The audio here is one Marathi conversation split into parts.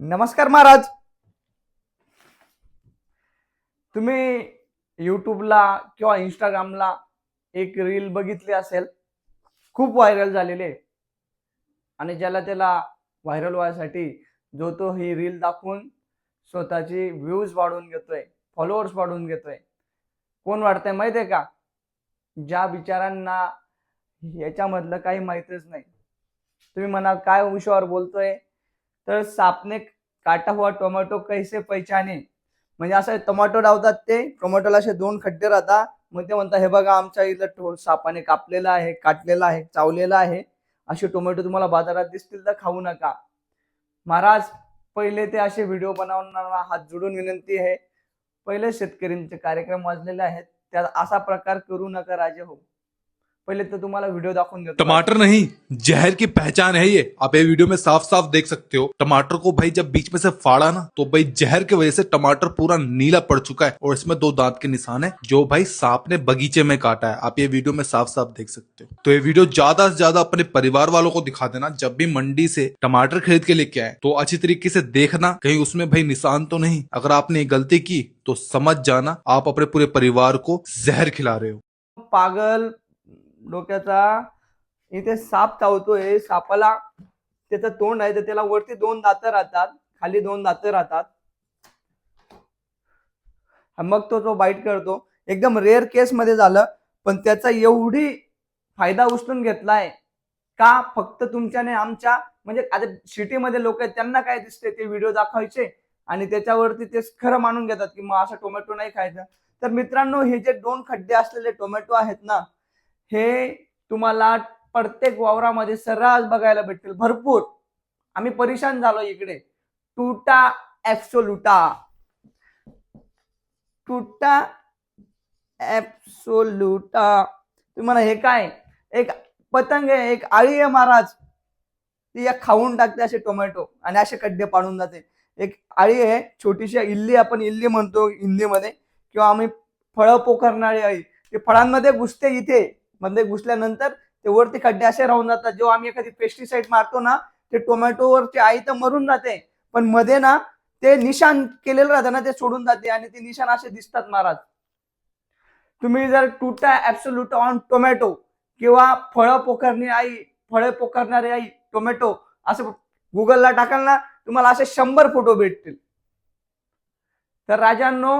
नमस्कार महाराज. तुम्ही युट्यूबला किंवा इंस्टाग्रामला एक रील बघितली असेल खूप व्हायरल झालेली आहे. आणि ज्याला त्याला व्हायरल व्हायसाठी जो तो ही रील दाखवून स्वतःची व्ह्यूज वाढवून घेतोय फॉलोअर्स वाढवून घेतोय. कोण वाढतंय माहिती आहे का? ज्या बिचारांना याच्यामधलं काही माहितच नाही. तुम्ही म्हणाल काय विषयावर बोलतोय? तर सापने काटा हुआ टोमॅटो कैसे पहचाने? म्हणजे असं टोमॅटो लावतात ते. टोमॅटोला असे दोन खड्डे राहतात. मग ते म्हणतात हे बघा आमच्या इथं सापाने कापलेला आहे काटलेला आहे चावलेला आहे. असे टोमॅटो तुम्हाला बाजारात दिसतील तर खाऊ नका. महाराज पहिले ते असे व्हिडिओ बनवणारा हात जोडून विनंती आहे. पहिले शेतकऱ्यांचे कार्यक्रम वाजलेले आहेत. त्यात असा प्रकार करू नका राजे हो. पहिले तो तुम्हाला व्हिडिओ दाखवून देतो टमाटर नहीं जहर की पहचान है ये। आप ये वीडियो में साफ़ साफ़ देख सकते हो। टमाटर को भाई जब बीच में से फाड़ा ना तो भाई जहर की वजह से टमाटर पूरा नीला पड़ चुका है और इसमें दो दांत के निशान है जो भाई सांप ने बगीचे में काटा है। आप ये वीडियो में साफ़ साफ़ देख सकते हो। तो ये वीडियो ज़्यादा से ज़्यादा अपने परिवार वालों को दिखा देना जब भी मंडी से टमाटर खरीद के लेके आए तो अच्छी तरीके से देखना कहीं उसमें भाई निशान तो नहीं। अगर आपने ये गलती की तो समझ जाना आप अपने पूरे परिवार को जहर खिला रहे हो। पागल डोक्याचा इथे साप चावतोय सापाला त्याचं तोंड आहे तर त्याला वरती दोन दात राहतात खाली दोन दात राहतात. मग तो तो बाईट करतो एकदम रेअर केस मध्ये झालं पण त्याचा एवढी फायदा उचलून घेतलाय का फक्त तुमच्याने आमच्या म्हणजे आता सिटीमध्ये लोक आहेत त्यांना काय दिसते ते व्हिडिओ दाखवायचे आणि त्याच्यावरती ते खरं मानून घेतात की मग असं टोमॅटो नाही खायचं. तर मित्रांनो हे जे दोन खड्डे असलेले टोमॅटो आहेत ना हे तुम्हाला प्रत्येक वावरामध्ये सर्रास बघायला भेटतील. भरपूर. आम्ही परेशान झालो इकडे. टुटा ऍप्सोलुटा टुटा ऍप्सोलुटा तुम्ही म्हणा हे काय? एक पतंग आहे एक आळी आहे महाराज. ती एक खाऊन टाकते असे टोमॅटो आणि असे खड्डे पाडून जाते. एक आळी आहे छोटीशी इल्ली आपण इल्ली म्हणतो हिंदीमध्ये. किंवा आम्ही फळं पोखरणारी आई. ते फळांमध्ये घुसते इथे. मध्ये घुसल्यानंतर ते वरती खड्डे असे राहून जातात. जेव्हा आम्ही एखादी पेस्टिसाइड मारतो ना ते टोमॅटोवरची आई तर मरून जाते. पण मध्ये ना ते निशाण केलेलं राहतं ना ते सोडून जाते आणि ते निशाण असे दिसतात महाराज. तुम्ही जर टुटा ऍब्सोल्यूट ऑन टोमॅटो किंवा फळं पोखरणी आई फळे पोखरणारी आई टोमॅटो असं गुगलला टाकाल ना तुम्हाला असे शंभर फोटो भेटतील. तर राजांनो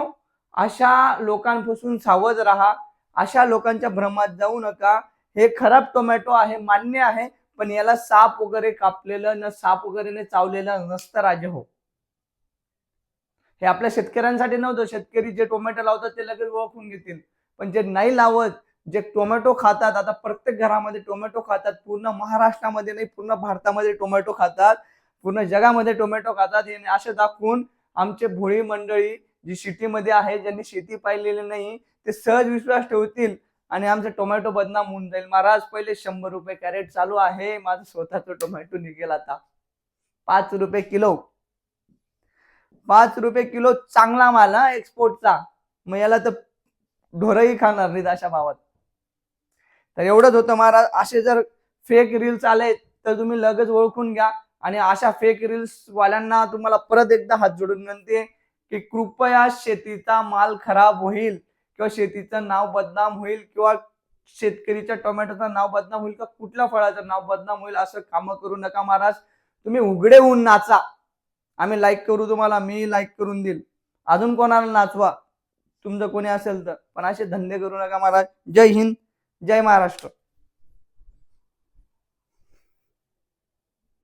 अशा लोकांपासून सावध राहा. अशा लोकांच्या भ्रमात जाऊ नका. हे खराब टोमॅटो आहे मान्य आहे पण याला साप वगैरे कापलेलं न साप वगैरे चावलेलं नसतं राजे हो. हे आपल्या शेतकऱ्यांसाठी नव्हतं. शेतकरी जे टोमॅटो लावतात ते लगेच ओळखून घेतील. पण जे नाही लावत जे टोमॅटो खातात आता प्रत्येक घरामध्ये टोमॅटो खातात पूर्ण महाराष्ट्रामध्ये नाही पूर्ण भारतामध्ये टोमॅटो खातात पूर्ण जगामध्ये टोमॅटो खातात हे असे दाखवून आमचे भोळी मंडळी जी सिटीमध्ये आहे ज्यांनी शेती पाहिलेली नाही ते सहज विश्वास ठेवतील आणि आमचं टोमॅटो बदनाम होऊन जाईल. महाराज पहिले शंभर रुपये कॅरेट चालू आहे. माझं स्वतःचं टोमॅटो निघेल आता. पाच रुपये किलो. पाच रुपये किलो चांगला माल हा एक्सपोर्टचा मग याला तर ढोरही खाणार नाहीत अशा भावात. तर एवढंच होतं महाराज. असे जर फेक रील्स आले तर तुम्ही लगेच ओळखून घ्या. आणि अशा फेक रील्स वाल्यांना तुम्हाला परत एकदा हात जोडून विनंती आहे. की कृपया शेतीचा माल खराब होईल किंवा शेतीचं नाव बदनाम होईल किंवा शेतकरीच्या टोमॅटोचं नाव बदनाम होईल का कुठल्या फळाचं नाव बदनाम होईल असं कामं करू नका महाराज. तुम्ही उघडे होऊन नाचा. आम्ही लाईक करू तुम्हाला मी लाईक करून देईल. अजून कोणाला नाचवा? तुमचं कोणी असेल तर. पण असे धंदे करू नका महाराज. जय हिंद जय महाराष्ट्र.